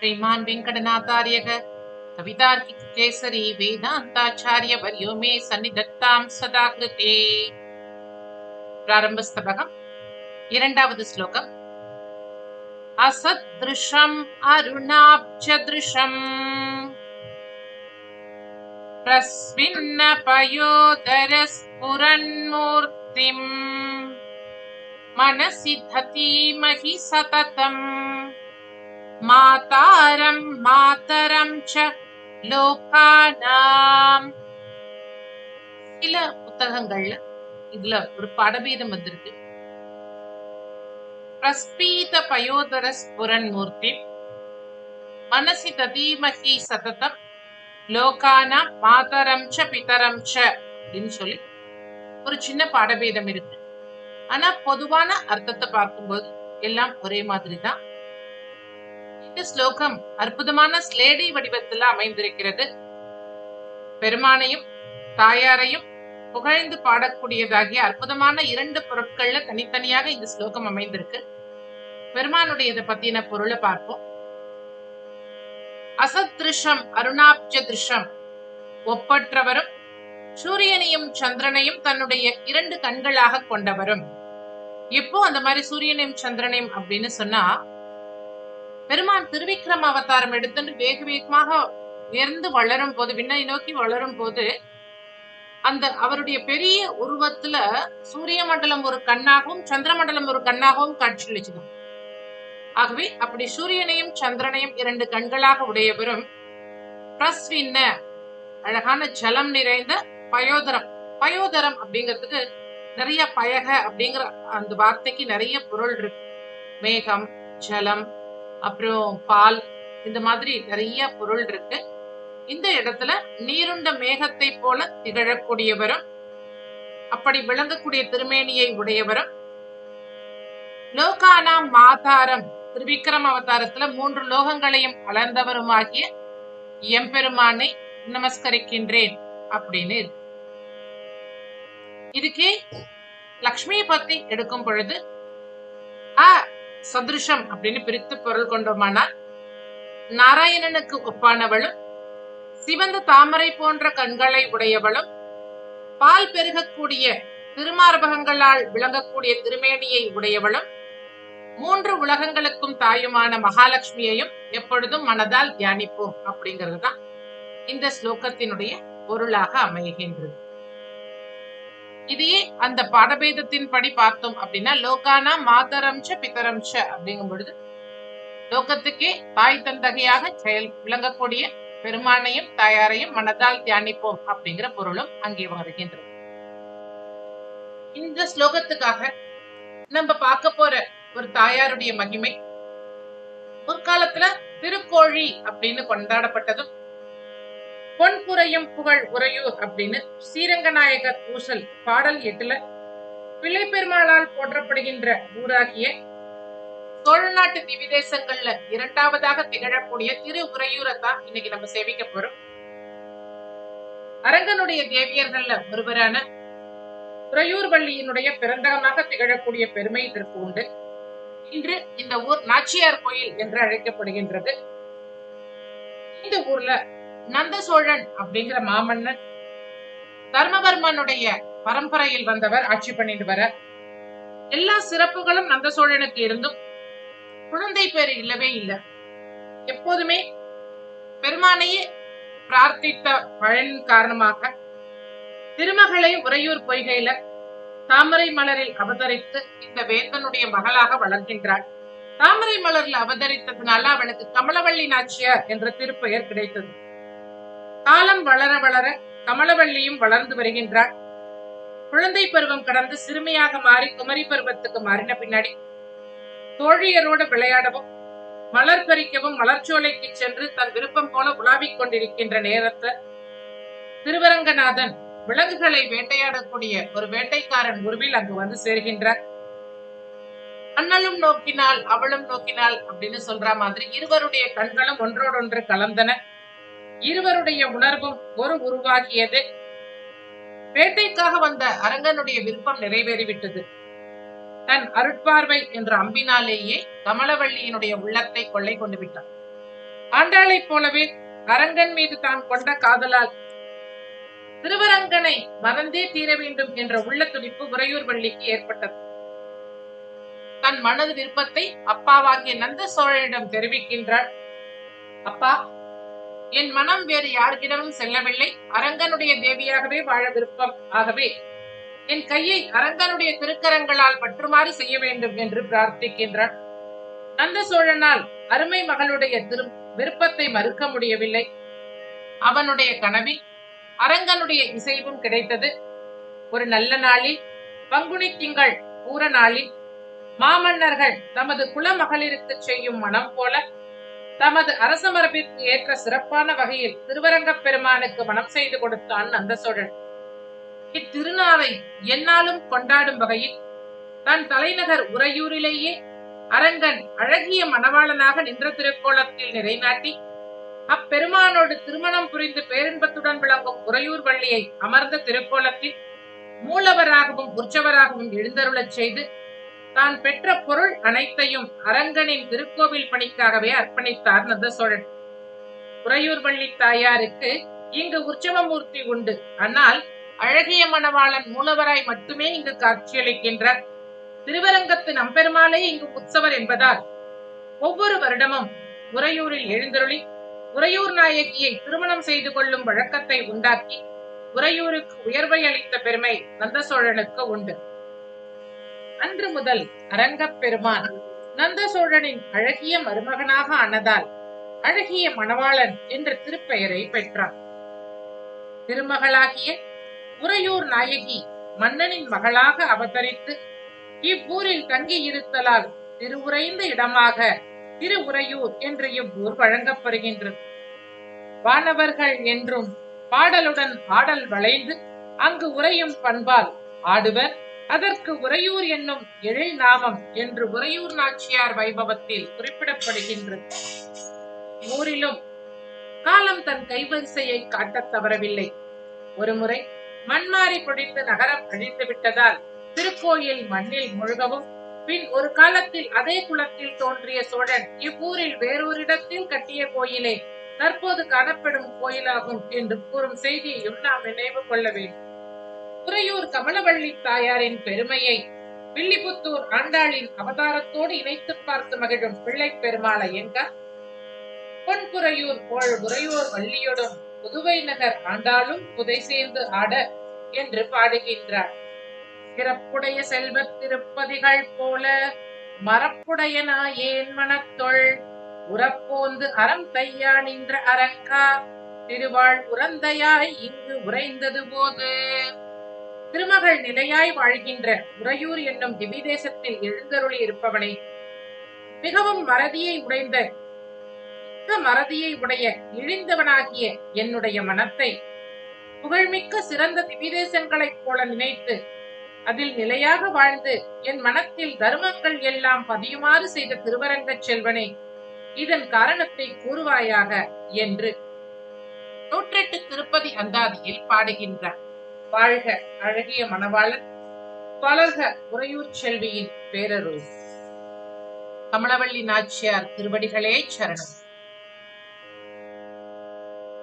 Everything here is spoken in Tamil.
श्रीमान् वेङ्कटनाथार्यः कवितार्किकेसरी वेदान्ताचार्यवर्यो मे सन्निधत्तां सदा कृते प्रारम्भस्तबकम् இரண்டாவது ஸ்லோகம் அசத்ருஷம் அருணாப்ஜதிருஷம் பிரஸ்வின்ன பயோதரஸ்புரன்மூர்த்திம் மனசி ததீமஹி சததம் மாதாரம் மாதரம் ச லோகானாம் சில புத்தகங்கள்ல இதுல ஒரு படபேதம் வந்திருக்கு. பிரஸ்பீத பயோதர ஸ்புரன்மூர்த்தி மனசி ததீமகி சததம் லோகானாம் மாதரம் ச பிதரம் ச அப்படின்னு சொல்லி ஒரு சின்ன பாடபேதம் இருக்கு. ஆனா பொதுவான அர்த்தத்தை பார்க்கும்போது எல்லாம் ஒரே மாதிரி தான் இந்த ஸ்லோகம் அற்புதமான ஸ்லேடி வடிவத்தில் அமைந்திருக்கிறது. பெருமானையும் தாயாரையும் புகழ்ந்து பாடக்கூடியதாகிய அற்புதமான இரண்டு பொருட்கள்ல தனித்தனியாக இந்த ஸ்லோகம் அமைந்திருக்கு. பெருமானுடையதை பத்தின பொருளை பார்ப்போம். அசத்ருஷம் அருணாப்ஜ திருஷம் ஒப்பற்றவரும் சூரியனையும் சந்திரனையும் தன்னுடைய இரண்டு கண்களாக கொண்டவரும். எப்போ அந்த மாதிரி சூரியனையும் சந்திரனையும் அப்படின்னு சொன்னா பெருமான் திருவிக்ரம அவதாரம் எடுத்துன்னு வேக வேகமாக உயர்ந்து வளரும் போது விண்ணை நோக்கி வளரும் போது அந்த அவருடைய பெரிய உருவத்துல சூரிய மண்டலம் ஒரு கண்ணாகவும் சந்திர மண்டலம் ஒரு கண்ணாகவும் காட்சியளிச்சது. ஆகவே அப்படி சூரியனையும் சந்திரனையும் இரண்டு கண்களாக உடையவரும் பிரஸ்வின்ன அழகான ஜலம் நிறைந்த பயோதரம். பயோதரம் அப்படிங்கிறதுக்கு நிறைய பயக அப்படிங்கிற அந்த வார்த்தைக்கு நிறைய பொருள் இருக்கு. மேகம் ஜலம் அப்புறம் பால் இந்த மாதிரி நிறைய பொருள் இருக்கு. இந்த இடத்துல நீருண்ட மேகத்தை போல திகழக்கூடியவரும் அப்படி விளங்கக்கூடிய திருமேனியை உடையவரும். லோகானா மாதாரம் திருவிக்ரம அவதாரத்துல மூன்று லோகங்களையும் அளந்தவருமாகிய எம்பெருமானை நமஸ்கரிக்கின்றேன் அப்படின்னு இருக்கு. இதுக்கே லக்ஷ்மியை பத்தி எடுக்கும் பொழுது சதுருஷம் அப்படின்னு பிரித்து பொருள் கொண்டோமானால் நாராயணனுக்கு ஒப்பானவளும் சிவந்த தாமரை போன்ற கண்களை உடையவளும் பால் பெருகக்கூடிய திருமார்பகங்களால் விளங்கக்கூடிய திருமேனியை உடையவளும் மூன்று உலகங்களுக்கும் தாயுமான மகாலட்சுமியையும் எப்பொழுதும் மனதால் தியானிப்போம் அப்படிங்கிறது தான் இந்த ஸ்லோகத்தினுடைய பொருளாக அமைகின்றது. இதையே அந்த பாடபேதத்தின் படி பார்த்தோம் அப்படின்னா லோகானா மாதரம் ச மாதரம்ச ச அப்படிங்கும் பொழுது லோகத்துக்கே தாய் தந்தகையாக செயல் விளங்கக்கூடிய பெருமானையும் தாயாரையும் மனதால் தியானிப்போம் அப்படிங்கிற பொருளும் அங்கே வருகின்றது. இந்த ஸ்லோகத்துக்காக நம்ம பார்க்க போற ஒரு தாயாருடைய மகிமை. ஒரு காலத்துல திருக்கோழி அப்படின்னு கொண்டாடப்பட்டதும் பொன்புரையும் புகழ் உறையூர் அப்படின்னு ஸ்ரீரங்கநாயக பூசல் பாடல் எட்டுல பிள்ளை பெருமாளால் போற்றப்படுகின்ற ஊராகிய சோழ நாட்டு திவிதேசங்கள்ல இரண்டாவதாக திகழக்கூடிய திரு உறையூரை தான் இன்னைக்கு நம்ம சேவிக்க போறோம். அரங்கனுடைய தேவியர்கள்ல ஒருவரான உறையூர் வள்ளியினுடைய பிறந்தகமாக திகழக்கூடிய பெருமை இதற்கு உண்டு. இன்று இந்த ஊர் நாச்சியார் கோயில் என்று அழைக்கப்படுகின்றது. இந்த ஊர்ல நந்த சோழன் அப்படிங்கிற மாமன்னன் தர்மவர்மனுடைய பரம்பரையில் வந்தவர் ஆட்சி பண்ணிட்டு வர. எல்லா சிறப்புகளும் நந்த சோழனுக்கு இருந்தும் குழந்தை பேர் இல்லவே இல்லை. எப்போதுமே பெருமானையே பிரார்த்தித்த பழனின் காரணமாக திருமகளை உறையூர் பொய்கையில தாமரை மலரில் அவதரித்து இந்த வேந்தனுடைய மகளாக வளர்கின்றாள். தாமரை மலரில் அவதரித்ததுனால அவளுக்கு கமலவள்ளி நாச்சியார் என்ற திருப்பெயர் கிடைத்தது. காலம் வளர வளர கமலவள்ளியும் வளர்ந்து வருகின்றாள் குழந்தை பருவம் கடந்து சிறுமியாக மாறி குமரி பருவத்துக்கு மாறின பின்னாடி தோழியரோடு விளையாடவும் மலர் பறிக்கவும் மலர்ச்சோலைக்கு சென்று தன் விருப்பம் போல உலாவிக் கொண்டிருக்கின்ற நேரத்தில் திருவரங்கநாதன் விலங்குகளை வேட்டையாடக்கூடிய ஒரு வேட்டைக்காரன் உருவில் அங்கு வந்து சேர்கின்றார். அண்ணலும் நோக்கினால் அவளும் நோக்கினாள் அப்படின்னு சொல்ற மாதிரி இருவருடைய கண்களும் ஒன்றோடொன்று கலந்தன. இருவருடைய உணர்வும் ஒரு உருவாகியது. வேட்டைக்காக வந்த அரங்கனுடைய விருப்பம் நிறைவேறிவிட்டது. தன் அருட்பார்வை என்ற அம்பினாலேயே கமலவள்ளியினுடைய உள்ளத்தை கொள்ளை கொண்டு விட்டான். ஆண்டாளைப் போலவே அரங்கன் மீது தான் கொண்ட காதலால் திருவரங்கனை மறந்தே தீர வேண்டும் என்ற உள்ள துடிப்பு உறையூர் வள்ளிக்கு ஏற்பட்டது. தன் மனது விருப்பத்தை அப்பாவாகிய நந்த சோழனிடம் தெரிவிக்கின்றாள். அப்பா என் மனம் வேறு யாருக்கிடமும் செல்லவில்லை. அரங்கனுடைய தேவியாகவே வாழ விருப்பம். ஆகவே என் கையை அரங்கனுடைய திருக்கரங்களால் பற்றுமாறு செய்ய வேண்டும் என்று பிரார்த்திக்கின்றான். நந்த சோழனால் அருமை மகளுடைய திரு விருப்பத்தை மறுக்க முடியவில்லை. அவனுடைய கனவில் அரங்கனுடைய இசைவும் கிடைத்தது. ஒரு நல்ல நாளில் பங்குனி திங்கள் பூர நாளில் மாமன்னர்கள் தமது குலமகளிருக்கு செய்யும் மனம் போல தமது அரச மரபிற்கு ஏற்ற சிறப்பான வகையில் திருவரங்கப் பெருமானுக்கு மனம் செய்து கொடுத்தான் நந்த சோழன். இத்திருநாளை என்னாலும் கொண்டாடும் வகையில் தன் தலைநகர் உறையூரிலேயே அரங்கன் அழகிய மணவாளனாக நின்ற திருக்கோலத்தில் நிறைநாட்டி அப்பெருமானோடு திருமணம் புரிந்து பேரின்பத்துடன் விளங்கும் உறையூர் வள்ளியை அமர்ந்த திருக்கோலத்தில் மூலவராகவும் உற்சவராகவும் எழுந்தருளச் செய்து தான் பெற்ற பொருள் அனைத்தையும் அரங்கனின் திருக்கோவில் பணிக்காகவே அர்ப்பணித்தார் நந்த சோழன் உறையூர் பள்ளி தாயாருக்கு இங்கு உற்சவமூர்த்தி உண்டு. ஆனால் அழகிய மணவாளன் மூலவராய் மட்டுமே இங்கு காட்சியளிக்கின்றார். திருவரங்கத்து நம்பெருமாளே இங்கு உற்சவர் என்பதால் ஒவ்வொரு வருடமும் உறையூரில் எழுந்தருளி உறையூர் நாயகியை திருமணம் செய்து கொள்ளும் வழக்கத்தை உண்டாக்கி உறையூருக்கு உயர்வை அளித்த பெருமை நந்த சோழனுக்கு உண்டு. அன்று முதல் அரங்கப் பெருமான் நந்த சோழனின் அழகிய மருமகனாக ஆனதால் அழகிய மணவாளன் என்ற திருப்பெயரை பெற்றான். திருமகளாகிய உறையூர் நாயகி மன்னனின் மகளாக அவதரித்து இவ்வூரில் தங்கி இருத்தலால் திருவுரைந்த இடமாக திருவுறையூர் என்று இவ்வூர் வழங்கப்படுகின்றது. வானவர்கள் என்றும் பாடலுடன் ஆடல் வளைந்து அங்கு உறையும் பண்பால் ஆடுவர் அதற்கு உறையூர் என்னும் எழில் நாமம் என்று உறையூர் நாச்சியார் வைபவத்தில் குறிப்பிடப்படுகின்றது. ஊரிலும் காலம் தன் கைவரிசையை காட்டத் தவறவில்லை. ஒருமுறை மண்மாறி பிடித்து நகரம் அழிந்து விட்டதால் திருக்கோயில் மண்ணில் முழுகவும் பின் ஒரு காலத்தில் அதே குளத்தில் தோன்றிய சோழன் இவ்வூரில் வேறொரிடத்தில் கட்டிய கோயிலே தற்போது காணப்படும் கோயிலாகும் என்று கூறும் செய்தியையும் நாம் நினைவு கொள்ள வேண்டும். துறையூர் கமலவள்ளி தாயாரின் பெருமையை வில்லிபுத்தூர் ஆண்டாளின் அவதாரத்தோடு இணைத்து பார்த்து மகிழும் பிள்ளை பெருமாள் ஐயங்கார் பொன்புறையூர் போல் உறையூர் வள்ளியுடன் புதுவை நகர் ஆண்டாளும் புதை சேர்ந்து ஆட என்று பாடுகின்றார். சிறப்புடைய செல்வத் திருப்பதிகள் போல மரப்புடைய ஏன் மனத்தொள் உறப்போந்து அறம் தையா நின்ற அரங்கா திருவாள் உறந்தையாய் இங்கு உறைந்தது போது திருமகள் நிலையாய் வாழ்கின்ற உறையூர் என்னும் திவிதேசத்தில் எழுந்தருளி இருப்பவனே. மிகவும் மறதியை உடைந்த மறதியை உடைய இழிந்தவனாகிய என்னுடைய மனத்தை புகழ்மிக்க சிறந்த திவிதேசங்களைப் போல நினைத்து அதில் நிலையாக வாழ்ந்து என் மனத்தில் தர்மங்கள் எல்லாம் பதியுமாறு செய்த திருவரங்கச் செல்வனே இதன் காரணத்தை கூறுவாயாக என்று. நூற்றெட்டு திருப்பதி அந்தாதியில் பாடுகின்றார். வாழ்க அழகிய மணவாளன் வளர்க உறையூர் செல்வியின் பேரருள். கமலவள்ளி நாச்சியார் திருவடிகளே சரணம்.